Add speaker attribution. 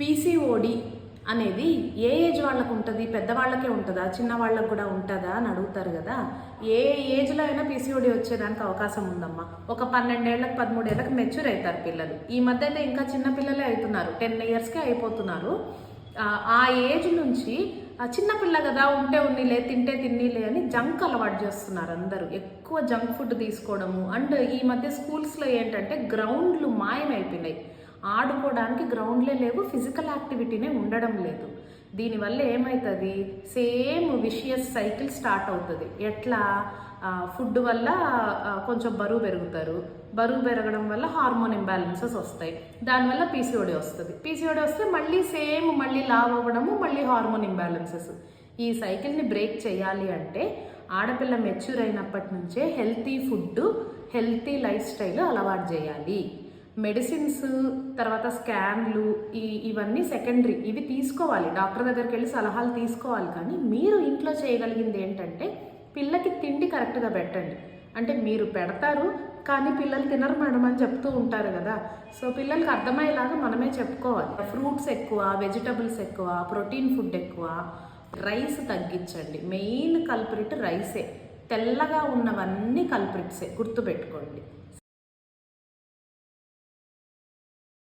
Speaker 1: PCOD అనేది ఏ age వాళ్ళకు ఉంటుంది పెద్దవాళ్ళకే ఉంటుందా? చిన్న వాళ్ళకు కూడా ఉంటుందా అని అడుగుతారు కదా? ఏ ఏజ్లో అయినా పీసీఓడి వచ్చేదానికి అవకాశం ఉందమ్మా. ఒక పన్నెండేళ్ళకి పదమూడేళ్ళకి మెచ్యూర్ అవుతారు పిల్లలు. ఈ మధ్య అయితే ఇంకా చిన్న పిల్లలే అవుతున్నారు. టెన్ ఇయర్స్కే అయిపోతున్నారు. ఆ, ఏజ్ నుంచి చిన్నపిల్ల చిన్న పిల్ల కదా ఉంటే ఉన్నిలే తింటే తిన్నిలే అని జంక్ అలవాటు చేస్తున్నారు అందరూ. ఎక్కువ జంక్ ఫుడ్ తీసుకోవడము. అండ్ ఈ మధ్య స్కూల్స్లో ఏంటంటే గ్రౌండ్లు మాయమైపోయినాయి. ఆడుకోవడానికి గ్రౌండ్లే లేవు ఫిజికల్ యాక్టివిటీనే ఉండడం లేదు. దీనివల్ల ఏమవుతుంది సేమ్ విషియస్ సైకిల్ స్టార్ట్ అవుతుంది. ఎట్లా? ఫుడ్ వల్ల కొంచెం బరువు పెరుగుతారు. బరువు పెరగడం వల్ల హార్మోన్ ఇంబ్యాలెన్సెస్ వస్తాయి. దానివల్ల పీసీఓడి వస్తుంది. పీసీఓడి వస్తే మళ్ళీ సేమ్ మళ్ళీ లావ్ అవ్వడము మళ్ళీ హార్మోన్ ఇంబ్యాలెన్సెస్. ఈ సైకిల్ని బ్రేక్ చేయాలి అంటే ఆడపిల్ల మెచ్యూర్ అయినప్పటి నుంచే healthy food healthy lifestyle అలవాటు చేయాలి. మెడిసిన్స్ తర్వాత స్కాన్లు ఈ ఇవన్నీ సెకండరీ. ఇవి తీసుకోవాలి. డాక్టర్ దగ్గరికి వెళ్ళి సలహాలు తీసుకోవాలి. కానీ మీరు ఇంట్లో చేయగలిగింది ఏంటంటే పిల్లకి తిండి కరెక్ట్గా పెట్టండి. అంటే మీరు పెడతారు కానీ పిల్లలు తినరు మేడం అని చెప్తూ ఉంటారు కదా. సో పిల్లలకి అర్థమయ్యేలాగా మనమే చెప్పుకోవాలి. ఫ్రూట్స్ ఎక్కువ వెజిటబుల్స్ ఎక్కువ ప్రోటీన్ ఫుడ్ ఎక్కువ రైస్ తగ్గించండి. మెయిన్ కల్ప్రిట్ రైసే. తెల్లగా ఉన్నవన్నీ కల్ప్రిట్సే. గుర్తుపెట్టుకోండి.